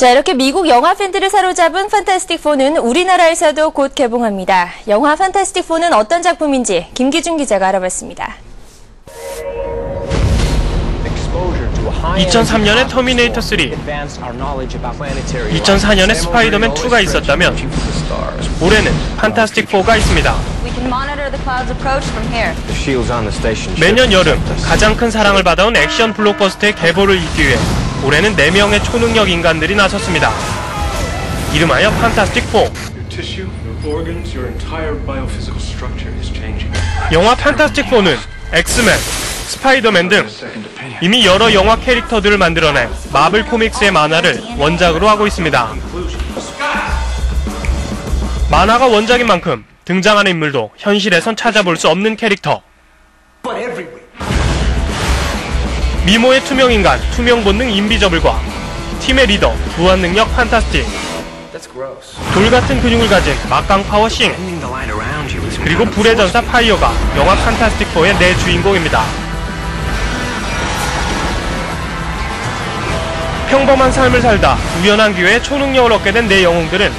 자, 이렇게 미국 영화 팬들을 사로잡은 판타스틱 4는 우리나라에서도 곧 개봉합니다. 영화 판타스틱 4는 어떤 작품인지 김기준 기자가 알아봤습니다. 2003년에 터미네이터 3, 2004년에 스파이더맨 2가 있었다면 올해는 판타스틱 4가 있습니다. 매년 여름. 가장 큰 사랑을 받아온 액션 블록버스터의 계보를 잇기 위해 올해는 4명의 초능력 인간들이 나섰습니다. 이름하여 판타스틱 4. Your tissue, your organs, your entire biophysical structure is changing. 영화 판타스틱 4는 엑스맨, 스파이더맨 등 이미 여러 영화 캐릭터들을 만들어낸 마블 코믹스의 만화를 원작으로 하고 있습니다. 만화가 원작인 만큼 등장하는 인물도 현실에선 찾아볼 수 없는 캐릭터. 미모의 투명인간, 투명본능 인비저블과 팀의 리더, 무한능력 판타스틱. 돌같은 근육을 가진 막강 파워 싱. 그리고 불의 전사 파이어가 영화 판타스틱 4의 내 주인공입니다. 평범한 삶을 살다 우연한 기회에 초능력을 얻게 된 내 영웅들은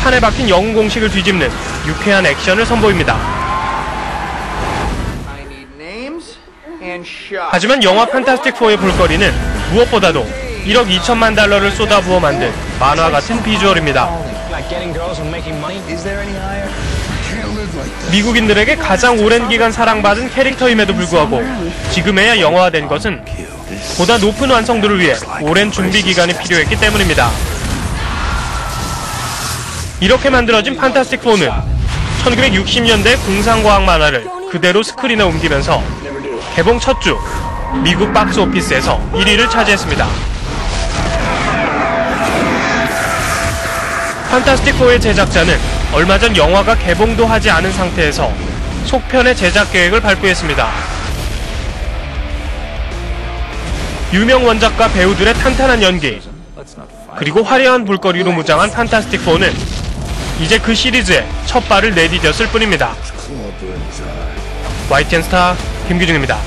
판에 박힌 영웅 공식을 뒤집는 유쾌한 액션을 선보입니다. 하지만 영화 판타스틱 4의 볼거리는 무엇보다도 1억 2천만 달러를 쏟아부어 만든 만화 같은 비주얼입니다. 미국인들에게 가장 오랜 기간 사랑받은 캐릭터임에도 불구하고 지금에야 영화화된 것은 보다 높은 완성도를 위해 오랜 준비 기간이 필요했기 때문입니다. 이렇게 만들어진 판타스틱 4는 1960년대 공상과학 만화를 그대로 스크린에 옮기면서 개봉 첫 주 미국 박스 오피스에서 1위를 차지했습니다. 판타스틱 4의 제작자는 얼마 전 영화가 개봉도 하지 않은 상태에서 속편의 제작 계획을 발표했습니다. 유명 원작과 배우들의 탄탄한 연기, 그리고 화려한 볼거리로 무장한 판타스틱 4는 이제 그 시리즈에 첫 발을 내디뎠을 뿐입니다. YTN 스타 김규중입니다.